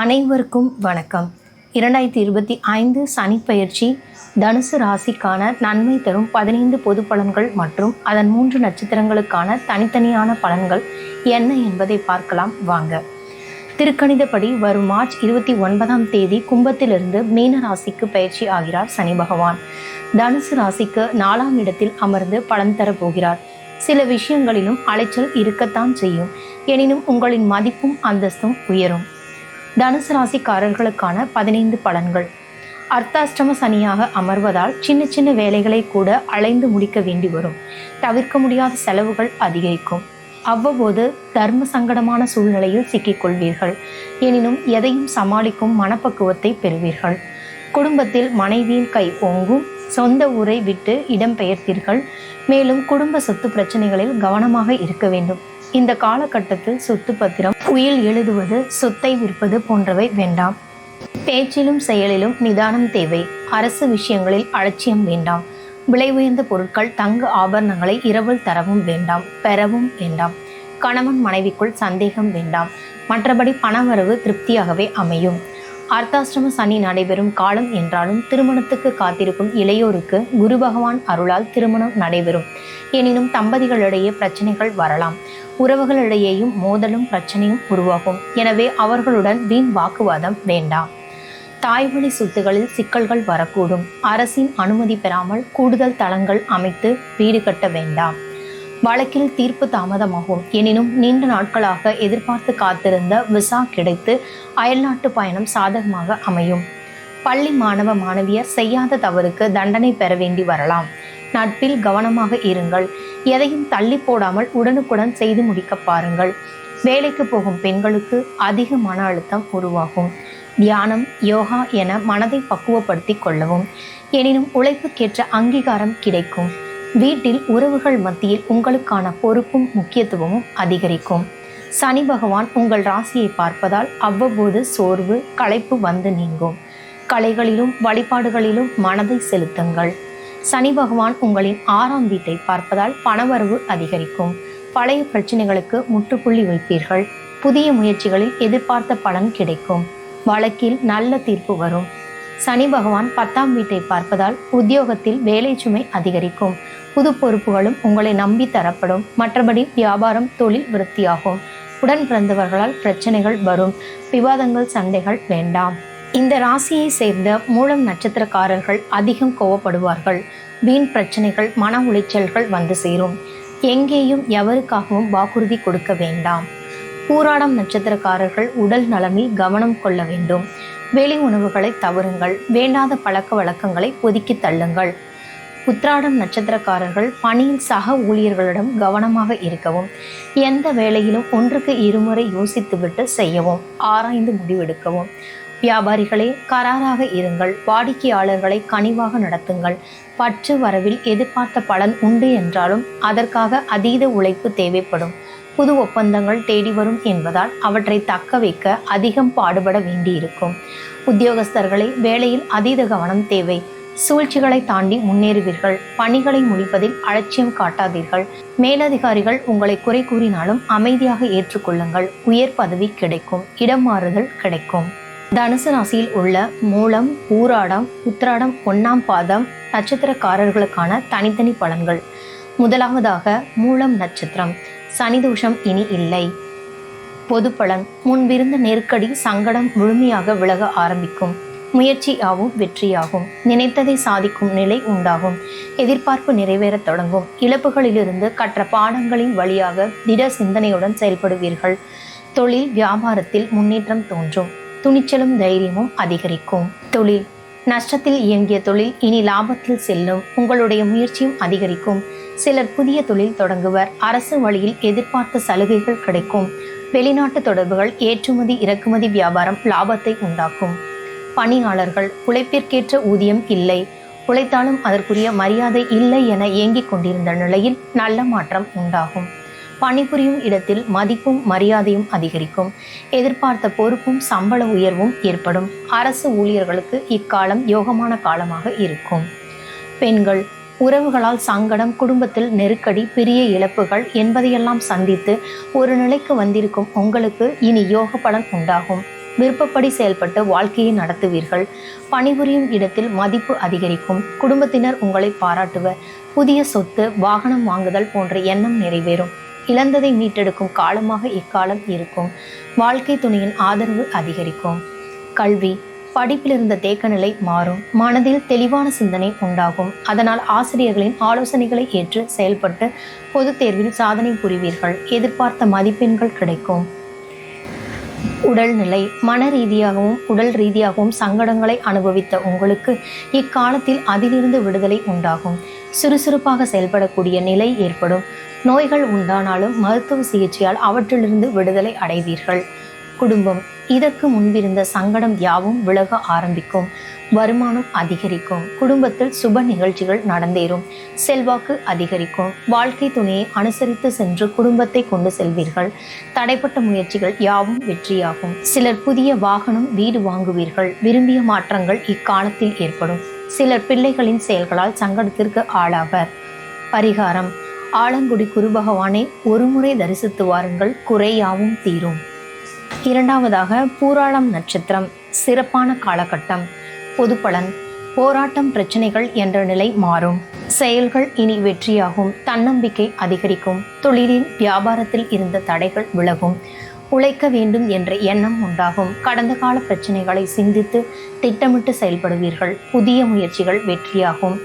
அனைவருக்கும் வணக்கம். இரண்டாயிரத்தி இருபத்தி ஐந்து சனிப்பெயர்ச்சி தனுசு ராசிக்கான நன்மை தரும் பதினைந்து பொது பலன்கள் மற்றும் அதன் மூன்று நட்சத்திரங்களுக்கான தனித்தனியான பலன்கள் என்ன என்பதை பார்க்கலாம் வாங்க. திருக்கணிதப்படி வரும் மார்ச் இருபத்தி ஒன்பதாம் தேதி கும்பத்திலிருந்து மீன ராசிக்கு பயிற்சி ஆகிறார் சனி பகவான். தனுசு ராசிக்கு நாலாம் இடத்தில் அமர்ந்து பலன் தரப்போகிறார் சில விஷயங்களிலும் அலைச்சல் இருக்கத்தான் செய்யும். எனினும் உங்களின் மதிப்பும் அந்தஸ்தும் உயரும். தனுசு ராசிக்காரர்களுக்கான பதினைந்து பலன்கள். அர்த்தாஷ்டம சனியாக அமர்வதால் சின்ன சின்ன வேலைகளை கூட அலைந்து முடிக்க வேண்டி வரும். தவிர்க்க முடியாத செலவுகள் அதிகரிக்கும். அவ்வப்போது தர்ம சங்கடமான சூழ்நிலையில் சிக்கிக்கொள்வீர்கள். எனினும் எதையும் சமாளிக்கும் மனப்பக்குவத்தை பெறுவீர்கள். குடும்பத்தில் மனைவியின் கை ஓங்கும். சொந்த ஊரை விட்டு இடம்பெயர்த்தீர்கள். மேலும் குடும்ப சொத்து பிரச்சனைகளில் கவனமாக இருக்க வேண்டும். இந்த காலகட்டத்தில் சொத்து பத்திரம் உயில் எழுதுவது சொத்தை விற்பது போன்றவை வேண்டாம். பேச்சிலும் செயலிலும் நிதானம் தேவை. அரசு விஷயங்களில் அலட்சியம் வேண்டாம். விலை உயர்ந்த பொருட்கள் தங்க ஆபரணங்களை இரவல் தரவும் வேண்டாம் பெறவும் வேண்டாம். கணவன் மனைவிக்குள் சந்தேகம் வேண்டாம். மற்றபடி பணவரவு திருப்தியாகவே அமையும். அர்த்தாசிரம சனி நடைபெறும் காலம் என்றாலும் திருமணத்துக்கு காத்திருக்கும் இளையோருக்கு குரு பகவான் அருளால் திருமணம் நடைபெறும். எனினும் தம்பதிகளிடையே பிரச்சனைகள் வரலாம். உறவுகளிடையேயும் மோதலும் பிரச்சனையும் உருவாகும். எனவே அவர்களுடன் வீண் வாக்குவாதம் வேண்டாம் தாய்வழி சொத்துகளில் சிக்கல்கள் வரக்கூடும். அரசின் அனுமதி பெறாமல் கூடுதல் தளங்கள் அமைத்து வீடு கட்ட வேண்டாம் வழக்கில் தீர்ப்பு தாமதமாகும். எனினும் நீண்ட நாட்களாக எதிர்பார்த்து காத்திருந்த விசா கிடைத்து அயல்நாட்டு பயணம் சாதகமாக அமையும். பள்ளி மாணவ மாணவியர் செய்யாத தவறுக்கு தண்டனை பெற வேண்டி வரலாம். நட்பில் கவனமாக இருங்கள். எதையும் தள்ளி போடாமல் உடனுக்குடன் செய்து முடிக்க பாருங்கள். வேலைக்கு போகும் பெண்களுக்கு அதிக மன அழுத்தம் உருவாகும். தியானம் யோகா என மனதை பக்குவப்படுத்தி கொள்ளவும். எனினும் உழைப்புக்கேற்ற அங்கீகாரம் கிடைக்கும். வீட்டில் உறவுகள் மத்தியில் உங்களுக்கான பொறுப்பும் முக்கியத்துவமும் அதிகரிக்கும். சனி பகவான் உங்கள் ராசியை பார்ப்பதால் அவ்வப்போது சோர்வு களைப்பு வந்து நீங்கும். கலைகளிலும் வழிபாடுகளிலும் மனதை செலுத்துங்கள். சனி பகவான் உங்களின் ஆறாம் வீட்டை பார்ப்பதால் பணவரவு அதிகரிக்கும். பழைய பிரச்சனைகளுக்கு முற்றுப்புள்ளி வைப்பீர்கள். புதிய முயற்சிகளில் எதிர்பார்த்த பலன் கிடைக்கும். வழக்கில் நல்ல தீர்ப்பு வரும். சனி பகவான் பத்தாம் வீட்டை பார்ப்பதால் உத்தியோகத்தில் வேலை சுமை அதிகரிக்கும். புது பொறுப்புகளும் உங்களை நம்பி தரப்படும். மற்றபடி வியாபாரம் தொழில் விருத்தியாகும். உடன் பிறந்தவர்களால் பிரச்சனைகள் வரும். விவாதங்கள் சண்டைகள் வேண்டாம். இந்த ராசியை சேர்ந்த மூலம் நட்சத்திரக்காரர்கள் அதிகம் கோவப்படுவார்கள். வீண் பிரச்சனைகள் மன உளைச்சல்கள் வந்து சேரும். எங்கேயும் எவருக்காகவும் வாக்குறுதி கொடுக்க வேண்டாம். பூராடம் நட்சத்திரக்காரர்கள் உடல் நலமில் கவனம் கொள்ள வேண்டும். வெளி உணவுகளை தவறுங்கள். வேண்டாத பழக்க வழக்கங்களை ஒதுக்கி தள்ளுங்கள். உத்ராடம் நட்சத்திரக்காரர்கள் பணியில் சக ஊழியர்களிடம் கவனமாக இருக்கவும் எந்த வேலையிலும் ஒன்றுக்கு இருமுறை யோசித்துவிட்டு செய்யவும் ஆராய்ந்து முடிவெடுக்கவும் வியாபாரிகளே கராராக இருங்கள். வாடிக்கையாளர்களை கனிவாக நடத்துங்கள். பற்று வரவில் எதிர்பார்த்த பலன் உண்டு என்றாலும் அதற்காக அதீத உழைப்பு தேவைப்படும். புது ஒப்பந்தங்கள் தேடி வரும் என்பதால் அவற்றை தக்க வைக்க அதிகம் பாடுபட வேண்டியிருக்கும். உத்தியோகஸ்தர்களை வேலையில் அதீத கவனம் தேவை. சூழ்ச்சிகளை தாண்டி முன்னேறுவீர்கள். பணிகளை முடிப்பதில் அலட்சியம் காட்டாதீர்கள். மேலதிகாரிகள் உங்களை குறை கூறினாலும் அமைதியாக ஏற்றுக்கொள்ளுங்கள். உயர் பதவி கிடைக்கும். இடம் மாறுதல் கிடைக்கும். தனுசு ராசியில் உள்ள மூலம் ஊராடம் உத்திராடம் ஒன்னாம் பாதம் நட்சத்திரக்காரர்களுக்கான தனித்தனி பலன்கள். முதலாவதாக மூலம் நட்சத்திரம். சனிதோஷம் இனி இல்லை. பொது பலன். முன்பிருந்த நெருக்கடி சங்கடம் முழுமையாக விலக ஆரம்பிக்கும். முயற்சியாகவும் வெற்றியாகும். நினைத்ததை சாதிக்கும் நிலை உண்டாகும். எதிர்பார்ப்பு நிறைவேறத் தொடங்கும். இழப்புகளிலிருந்து கற்ற பாடங்களின் வழியாக திட சிந்தனையுடன் செயல்படுவீர்கள். தொழில் வியாபாரத்தில் முன்னேற்றம் தோன்றும். துணிச்சலும் தைரியமும் அதிகரிக்கும். தொழில். நஷ்டத்தில் இயங்கிய தொழில் இனி லாபத்தில் செல்லும். உங்களுடைய முயற்சியும் அதிகரிக்கும். சிலர் புதிய தொழில் தொடங்குவர். அரசு வழியில் எதிர்பார்த்த சலுகைகள் கிடைக்கும். வெளிநாட்டு தொடர்புகள் ஏற்றுமதி இறக்குமதி வியாபாரம் லாபத்தை உண்டாக்கும். பணியாளர்கள் உழைப்பிற்கேற்ற ஊதியம் இல்லை. உழைத்தாலும் அதற்குரிய மரியாதை இல்லை என இயங்கிக் கொண்டிருந்த நிலையில் நல்ல மாற்றம் உண்டாகும். பணிபுரியும் இடத்தில் மதிப்பும் மரியாதையும் அதிகரிக்கும். எதிர்பார்த்த பொறுப்பும் சம்பள உயர்வும் ஏற்படும். அரசு ஊழியர்களுக்கு இக்காலம் யோகமான காலமாக இருக்கும். பெண்கள் உறவுகளால் சங்கடம் குடும்பத்தில் நெருக்கடி பெரிய இழப்புகள் என்பதையெல்லாம் சந்தித்து ஒரு நிலைக்கு வந்திருக்கும் உங்களுக்கு இனி யோக பலன் உண்டாகும். விருப்பப்படி செயல்பட்டு வாழ்க்கையை நடத்துவீர்கள். பணிபுரியும் இடத்தில் மதிப்பு அதிகரிக்கும். குடும்பத்தினர் உங்களை பாராட்டுவர் புதிய சொத்து வாகனம் வாங்குதல் போன்ற எண்ணம் நிறைவேறும். இழந்ததை மீட்டெடுக்கும் காலமாக இக்காலம் இருக்கும். வாழ்க்கை துணையின் ஆதரவு அதிகரிக்கும். கல்வி படிப்பில் இருந்த தேக்க நிலை மாறும். மனதில் தெளிவான சிந்தனை உண்டாகும். அதனால் ஆசிரியர்களின் ஆலோசனைகளை ஏற்று செயல்பட்டு பொதுத் தேர்வில் சாதனை புரிவீர்கள். எதிர்பார்த்த மதிப்பெண்கள் கிடைக்கும். உடல்நிலை மன ரீதியாகவும் உடல் ரீதியாகவும் சங்கடங்களை அனுபவித்த உங்களுக்கு இக்காலத்தில் அதிலிருந்து விடுதலை உண்டாகும். சுறுசுறுப்பாக செயல்படக்கூடிய நிலை ஏற்படும். நோய்கள் உண்டானாலும் மருத்துவ சிகிச்சையால் அவற்றிலிருந்து விடுதலை அடைவீர்கள். குடும்பம் இதற்கு முன்பிருந்த சங்கடம் யாவும் விலக ஆரம்பிக்கும். வருமானம் அதிகரிக்கும். குடும்பத்தில் சுப நிகழ்ச்சிகள் நடந்தேறும். செல்வாக்கு அதிகரிக்கும். வாழ்க்கை துணையை அனுசரித்து சென்று குடும்பத்தை கொண்டு செல்வீர்கள். தடைப்பட்ட முயற்சிகள் யாவும் வெற்றியாகும். சிலர் புதிய வாகனம் வீடு வாங்குவீர்கள். விரும்பிய மாற்றங்கள் இக்காலத்தில் ஏற்படும். சிலர் பிள்ளைகளின் செயல்களால் சங்கடத்திற்கு ஆளாவர். பரிகாரம். ஆலங்குடி குருபகவானை ஒருமுறை தரிசித்து வாருங்கள் குறையாவும் தீரும். இரண்டாவதாக பூராளம் நட்சத்திரம் சிறப்பான காலகட்டம் பொதுப்பலன் போராட்டம் பிரச்சனைகள் என்ற நிலை மாறும். செயல்கள் இனி வெற்றியாகும் தன்னம்பிக்கை அதிகரிக்கும் தொழிலில் வியாபாரத்தில் இருந்த தடைகள் விலகும். உழைக்க வேண்டும் என்ற எண்ணம் உண்டாகும். கடந்த கால பிரச்சனைகளை சிந்தித்து திட்டமிட்டு செயல்படுவீர்கள். புதிய முயற்சிகள் வெற்றியாகும்.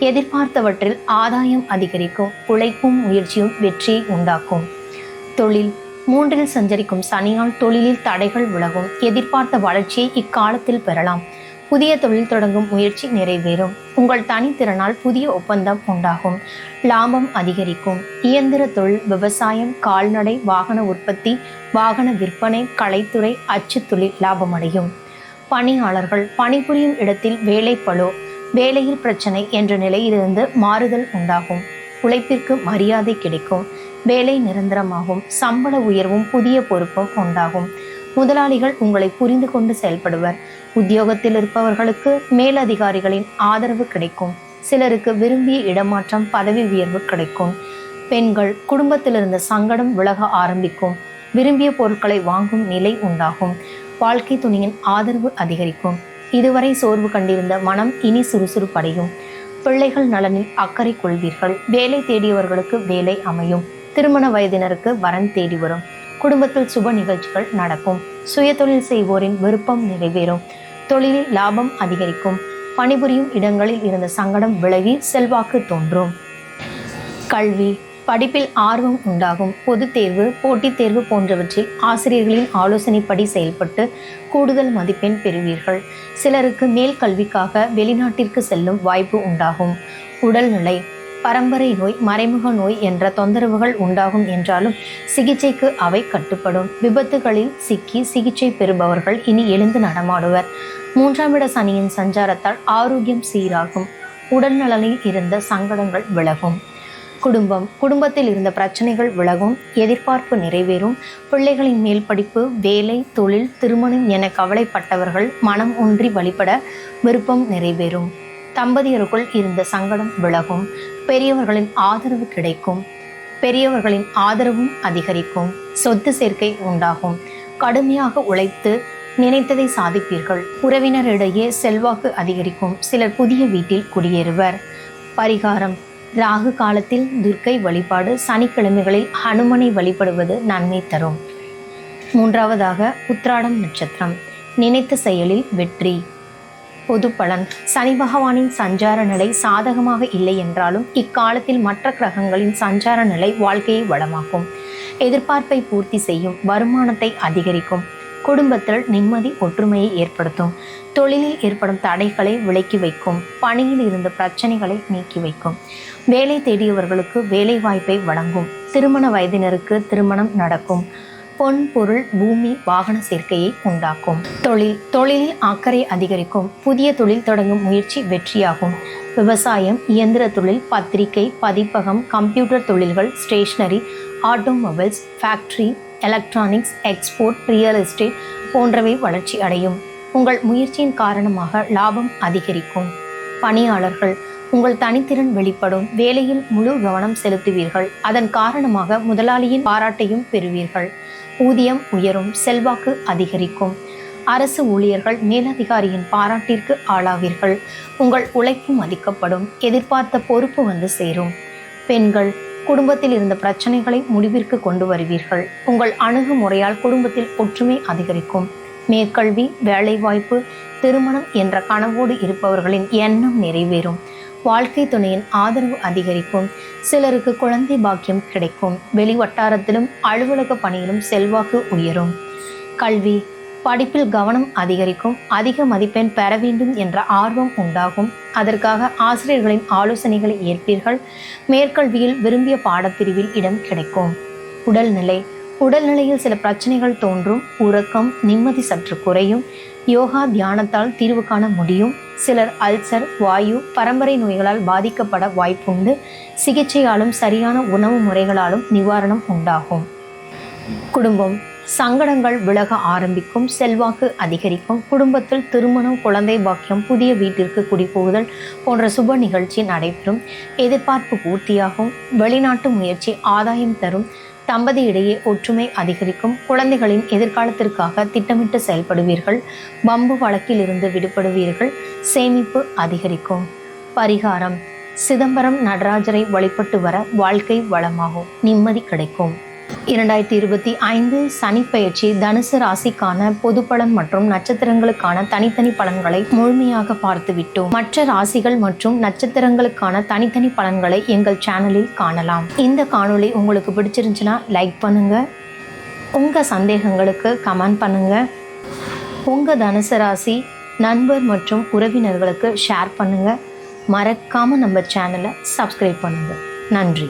எதிர்பார்த்தவற்றில் ஆதாயம் அதிகரிக்கும். உழைப்பும் முயற்சியும் வெற்றியை உண்டாக்கும். தொழில். மூன்றில் சஞ்சரிக்கும் சனியால் தொழிலில் தடைகள் விலகும். எதிர்பார்த்த வளர்ச்சியை இக்காலத்தில் பெறலாம். புதிய தொழில் தொடங்கும் முயற்சி நிறைவேறும். உங்கள் தனித்திறனால் புதிய ஒப்பந்தம் உண்டாகும். லாபம் அதிகரிக்கும். இயந்திர தொழில் விவசாயம் கால்நடை வாகன உற்பத்தி வாகன விற்பனை கலைத்துறை அச்சுத்தொழில் லாபமடையும். பணியாளர்கள் பணிபுரியும் இடத்தில் வேலை பளு வேலையில் பிரச்சனை என்ற நிலையிலிருந்து மாறுதல் உண்டாகும். உழைப்பிற்கு மரியாதை கிடைக்கும். வேலை நிரந்தரமாகும். சம்பள உயர்வும் புதிய பொறுப்பும் உண்டாகும். முதலாளிகள் உங்களை புரிந்து கொண்டு செயல்படுவர். உத்தியோகத்தில் இருப்பவர்களுக்கு மேலதிகாரிகளின் ஆதரவு கிடைக்கும். சிலருக்கு விரும்பிய இடமாற்றம் பதவி உயர்வு கிடைக்கும். பெண்கள் குடும்பத்தில் இருந்த சங்கடம் விலக ஆரம்பிக்கும். விரும்பிய பொருட்களை வாங்கும் நிலை உண்டாகும். வாழ்க்கை துணியின் ஆதரவு அதிகரிக்கும். இதுவரை சோர்வு கண்டிருந்த மனம் இனி சுறுசுறுப்படையும். பிள்ளைகள் நலனில் அக்கறை கொள்வீர்கள். வேலை தேடியவர்களுக்கு வேலை அமையும். திருமண வயதினருக்கு வரன் தேடி வரும். குடும்பத்தில் சுப நிகழ்ச்சிகள் நடக்கும். சுயதொழில் செய்வோரின் விருப்பம் நிறைவேறும். தொழிலில் லாபம் அதிகரிக்கும். பணிபுரியும் இடங்களில் இருந்த சங்கடம் விலகி செல்வாக்கு தோன்றும். கல்வி படிப்பில் ஆர்வம் உண்டாகும். பொது தேர்வு போட்டித் தேர்வு போன்றவற்றில் ஆசிரியர்களின் ஆலோசனைப்படி செயல்பட்டு கூடுதல் மதிப்பெண் பெறுவீர்கள். சிலருக்கு மேல் கல்விக்காக வெளிநாட்டிற்கு செல்லும் வாய்ப்பு உண்டாகும். உடல்நிலை பரம்பரை நோய் மறைமுக நோய் என்ற தொந்தரவுகள் உண்டாகும் என்றாலும் சிகிச்சைக்கு அவை கட்டுப்படும். விபத்துகளில் சிக்கி சிகிச்சை பெறுபவர்கள் இனி எழுந்து நடமாடுவர். மூன்றாம் இட சனியின் சஞ்சாரத்தால் ஆரோக்கியம் சீராகும். உடல் நலனில் இருந்த சங்கடங்கள் விலகும். குடும்பம் குடும்பத்தில் இருந்த பிரச்சனைகள் விலகும். எதிர்பார்ப்பு நிறைவேறும். பிள்ளைகளின் மேல் படிப்பு வேலை தொழில் திருமணம் என கவலைப்பட்டவர்கள் மனம் ஒன்றி வழிபட விருப்பம் நிறைவேறும். தம்பதியருக்குள் இருந்த சங்கடம் விலகும். பெரியவர்களின் ஆதரவு கிடைக்கும். பெரியவர்களின் ஆதரவும் அதிகரிக்கும். சொத்து சேர்க்கை உண்டாகும். கடுமையாக உழைத்து நினைத்ததை சாதிப்பீர்கள். உறவினரிடையே செல்வாக்கு அதிகரிக்கும். சிலர் புதிய வீட்டில் குடியேறுவர். பரிகாரம். ராகு காலத்தில் துர்க்கை வழிபாடு சனிக்கிழமைகளில் ஹனுமனை வழிபடுவது நன்மை தரும். மூன்றாவதாக உத்ராடம் நட்சத்திரம். நினைத்த செயலில் வெற்றி. பொது பலன் சனி பகவானின் சஞ்சார நிலை சாதகமாக இல்லை என்றாலும் இக்காலத்தில் மற்ற கிரகங்களின் சஞ்சார நிலை வாழ்க்கையை வளமாக்கும். எதிர்பார்ப்பை பூர்த்தி செய்யும் வருமானத்தை அதிகரிக்கும் குடும்பத்தில் நிம்மதி ஒற்றுமையை ஏற்படுத்தும் தொழிலில் ஏற்படும் தடைகளை விலக்கி வைக்கும் பணியில் இருந்த பிரச்சனைகளை நீக்கி வைக்கும். வேலை தேடியவர்களுக்கு வேலை வாய்ப்பை வழங்கும். திருமண வயதினருக்கு திருமணம் நடக்கும். பொன் பொருள் பூமி வாகன சேர்க்கையை உண்டாக்கும். தொழில் தொழிலில் அக்கறை அதிகரிக்கும். புதிய தொழில் தொடங்கும் முயற்சி வெற்றியாகும். விவசாயம் இயந்திர தொழில் பத்திரிகை பதிப்பகம் கம்ப்யூட்டர் தொழில்கள் stationery automobiles factory electronics export real estate போன்றவை வளர்ச்சி அடையும். உங்கள் முயற்சியின் காரணமாக லாபம் அதிகரிக்கும். பணியாளர்கள் உங்கள் தனித்திறன் வெளிப்படும். வேலையில் முழு கவனம் செலுத்துவீர்கள். அதன் காரணமாக முதலாளியின் பாராட்டையும் பெறுவீர்கள். ஊதியம் உயரும் செல்வாக்கு அதிகரிக்கும். அரசு ஊழியர்கள் மேலதிகாரியின் பாராட்டிற்கு ஆளாவீர்கள். உங்கள் உழைப்பு மதிக்கப்படும் எதிர்பார்த்த பொறுப்பு வந்து சேரும். பெண்கள் குடும்பத்தில் இருந்த பிரச்சனைகளை முடிவிற்கு கொண்டு வருவீர்கள். உங்கள் அணுகுமுறையால் குடும்பத்தில் ஒற்றுமை அதிகரிக்கும். மேற்கல்வி வேலைவாய்ப்பு திருமணம் என்ற கனவோடு இருப்பவர்களின் எண்ணம் நிறைவேறும். வாழ்க்கை துணையின் ஆதரவு அதிகரிக்கும். சிலருக்கு குழந்தை பாக்கியம் கிடைக்கும். வெளி வட்டாரத்திலும் அலுவலக பணியிலும் செல்வாக்கு உயரும். கல்வி படிப்பில் கவனம் அதிகரிக்கும். அதிக மதிப்பெண் பெற வேண்டும் என்ற ஆர்வம் உண்டாகும். அதற்காக ஆசிரியர்களின் ஆலோசனைகளை ஏற்பீர்கள். மேற்கல்வியில் விரும்பிய பாடப்பிரிவில் இடம் கிடைக்கும். உடல்நிலை. உடல்நிலையில் சில பிரச்சனைகள் தோன்றும். உறக்கம் நிம்மதி சற்று குறையும். யோகா தியானத்தால் தீர்வு காண முடியும். சிலர் அல்சர் வாயு பரம்பரை நோய்களால் பாதிக்கப்பட வாய்ப்புண்டு. சிகிச்சையாலும் சரியான உணவு முறைகளாலும் நிவாரணம் உண்டாகும். குடும்பம். சங்கடங்கள் விலக ஆரம்பிக்கும். செல்வாக்கு அதிகரிக்கும். குடும்பத்தில் திருமணம் குழந்தை பாக்கியம் புதிய வீட்டிற்கு குடிபோகுதல் போன்ற சுப நிகழ்ச்சி நடைபெறும். எதிர்பார்ப்பு பூர்த்தியாகும். வெளிநாட்டு முயற்சி ஆதாயம் தரும். தம்பதியிடையே ஒற்றுமை அதிகரிக்கும். குழந்தைகளின் எதிர்காலத்திற்காக திட்டமிட்டு செயல்படுவீர்கள். பம்பு வழக்கில் இருந்து விடுபடுவீர்கள். சேமிப்பு அதிகரிக்கும். பரிகாரம். சிதம்பரம் நடராஜரை வழிபட்டு வர வாழ்க்கை வளமாகும். நிம்மதி கிடைக்கும். இரண்டாயிரத்தி இருபத்தி ஐந்து சனிப்பயிற்சி தனுசு ராசிக்கான பொது பலன் மற்றும் நட்சத்திரங்களுக்கான தனித்தனி பலன்களை முழுமையாக பார்த்து விட்டோம் மற்ற ராசிகள் மற்றும் நட்சத்திரங்களுக்கான தனித்தனி பலன்களை எங்கள் சேனலில் காணலாம். இந்த காணொளி உங்களுக்கு பிடிச்சிருந்துச்சுன்னா லைக் பண்ணுங்க. உங்கள் சந்தேகங்களுக்கு கமெண்ட் பண்ணுங்க. உங்க தனுசு ராசி நண்பர் மற்றும் உறவினர்களுக்கு ஷேர் பண்ணுங்க. மறக்காமல் நம்ம சேனலை சப்ஸ்கிரைப் பண்ணுங்க. நன்றி.